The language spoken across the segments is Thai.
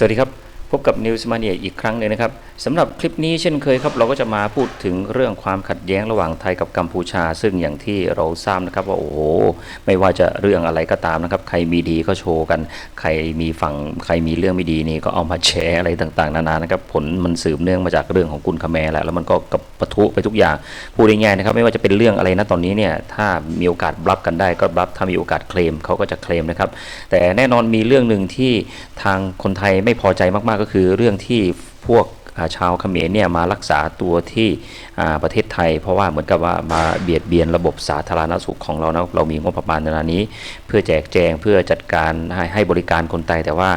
สวัสดีครับ พบกับ News Mania อีกครั้งหนึ่งนะครับสำหรับคลิปนี้เช่นเคยครับ เราก็จะมาพูดถึงเรื่องความขัดแย้งระหว่างไทยกับกัมพูชา ซึ่งอย่างที่เราทราบนะครับว่าโอ้โหไม่ว่าจะเรื่องอะไรก็ตามนะครับ ใครมีดีก็โชว์กัน ใครมีฝั่งใครมีเรื่องไม่ดีนี่ก็เอามาแชร์อะไรต่างๆ นานานะครับผลมันสืบเนื่องมาจากเรื่องของกุลคแมร์แหละแล้วมันก็กับปะทุไปทุกอย่างพูดง่ายๆนะครับ ไม่ว่าจะเป็นเรื่องอะไรนะตอนนี้เนี่ยถ้ามีโอกาสบลับกันได้ก็บลับถ้ามีโอกาสเคลมเขาก็จะเคลมนะครับแต่แน่นอนมีเรื่องหนึ่งที่ทางคนไทยไม่พอใจมากๆก็คือเรื่องที่พวกาชาวเขมรเนี่ยมารักษาตัวที่ประเทศไทย เพราะว่าเหมือนกับว่ามาเบียดเบียนระบบสาธารณสุขของเรานะเรามีงบประมาณในนี้ เพื่อแจกแจงเพื่อจัดการให้ให้บริการคนไทยแต่ว่า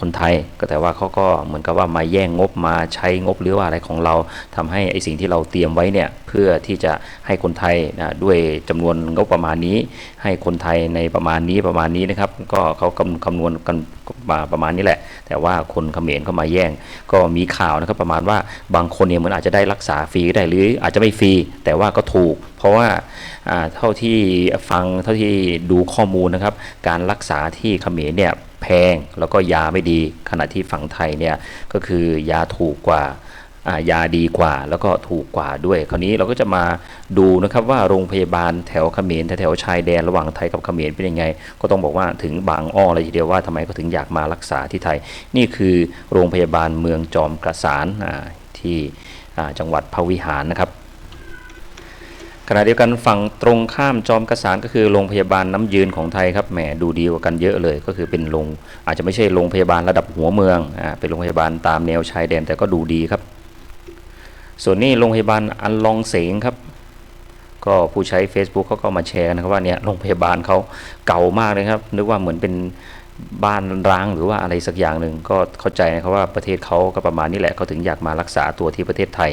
คนไทย ก็แต่ว่าเขาก็เหมือนกับว่ามาแย่งงบมาใช้งบหรือว่าอะไรของเราทำให้ไอสิ่งที่เราเตรียมไว้เนี่ยเพื่อที่จะให้คนไทยนะด้วยจำนวนงบประมาณนี้ ให้คนไทยในประมาณนี้ประมาณนี้นะครับก็เขาคำคำนวณกันมาประมาณนี้แหละ แต่ว่าคนเขมรเข้ามาแย่ง ก็มีข่าวนะครับประมาณว่าบางคนเนี่ยเหมันอาจจะได้รักษาฟรีได้หรืออาจจะไม่ฟรี แต่ว่าก็ถูก เพราะว่าเท่าที่ฟังเท่าที่ดูข้อมูลนะครับ การรักษาที่เขมรเนี่ย แพงแล้วก็ยาไม่ดี ขณะที่ฝั่งไทยเนี่ยก็คือยาถูกกว่ายาดีกว่าแล้วก็ถูกกว่าด้วย คราวนี้เราก็จะมาดูนะครับว่าโรงพยาบาลแถวเขมรแถวชายแดนระหว่างไทยกับเขมรเป็นยังไง ก็ต้องบอกว่าถึงบางอ้อเลยทีเดียวว่าทำไมเขาถึงอยากมารักษาที่ไทย นี่คือโรงพยาบาลเมืองจอมกระสานที่จังหวัดพะวิหารนะครับ ขณะเดียวกันฝั่งตรงข้ามจอมกระสานก็คือโรงพยาบาลน้ำยืนของไทยครับแหมดูดีกว่ากันเยอะเลย ก็คือเป็นโรงอาจจะไม่ใช่โรงพยาบาลระดับหัวเมืองอ่าเป็นโรงพยาบาลตามแนวชายแดนแต่ก็ดูดีครับ ส่วนนี้โรงพยาบาลอันลองเสงครับ ก็ผู้ใช้ Facebook เขาก็มาแชร์นะครับว่าเนี่ยโรงพยาบาลเขาเก่ามากเลยครับนึกว่าเหมือนเป็นบ้านร้างหรือว่าอะไรสักอย่างหนึ่งก็เข้าใจนะครับว่าประเทศเขาก็ประมาณนี้แหละเขาถึงอยากมารักษาตัวที่ประเทศไทย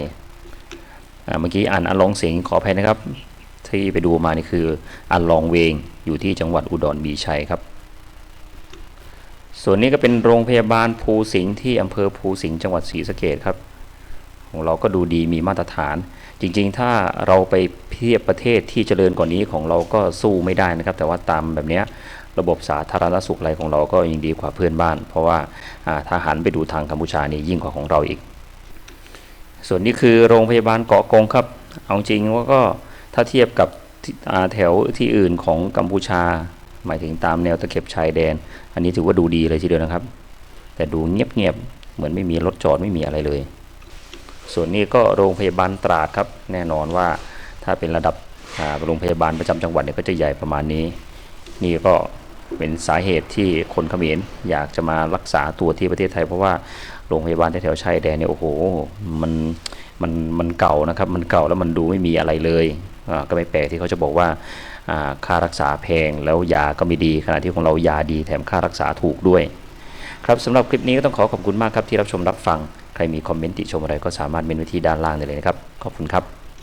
เมื่อกี้อ่านอันลองเสียงขออภัยนะครับ ที่ไปดูมานี่คืออันลองเวงอยู่ที่จังหวัดอุดรบีชัยครับ ส่วนนี้ก็เป็นโรงพยาบาลภูสิงห์ที่อำเภอภูสิงห์จังหวัดศรีสะเกษครับ ของเราก็ดูดีมีมาตรฐาน จริงๆ ถ้าเราไปเทียบประเทศที่เจริญกว่านี้ของเราก็สู้ไม่ได้นะครับ แต่ว่าตามแบบนี้ระบบสาธารณสุขอะไรของเราก็ยังดีกว่าเพื่อนบ้าน เพราะว่าอ่าถ้าหันไปดูทางกัมพูชานี่ยิ่งกว่าของเราอีก ส่วนนี้คือโรงพยาบาลเกาะกงครับ เอาจริงว่าก็ถ้าเทียบกับแถวที่อื่นของกัมพูชา หมายถึงตามแนวตะเข็บชายแดน อันนี้ถือว่าดูดีเลยทีเดียวนะครับ แต่ดูเงียบๆเหมือนไม่มีรถจอดไม่มีอะไรเลย ส่วนนี้ก็โรงพยาบาลตราดครับ แน่นอนว่าถ้าเป็นระดับโรงพยาบาลประจำจังหวัดเนี่ยก็จะใหญ่ประมาณนี้ นี่ก็ เป็นสาเหตุที่คนเขมรอยากจะมารักษาตัวที่ประเทศไทย เพราะว่าโรงพยาบาลแถวชายแดนเนี่ยโอ้โหมันมันมันเก่านะครับมันเก่าแล้วมันดูไม่มีอะไรเลยก็ไม่แปลกที่เขาจะบอกว่าอ่าค่ารักษาแพงแล้วยาก็ไม่ดีขณะที่ของเรายาดีแถมค่ารักษาถูกด้วย ครับสำหรับคลิปนี้ก็ต้องขอขอบคุณมากครับที่รับชมรับฟัง ใครมีคอมเมนต์ติชมอะไรก็สามารถเมนไว้ที่ด้านล่างได้เลยนะครับ ขอบคุณครับ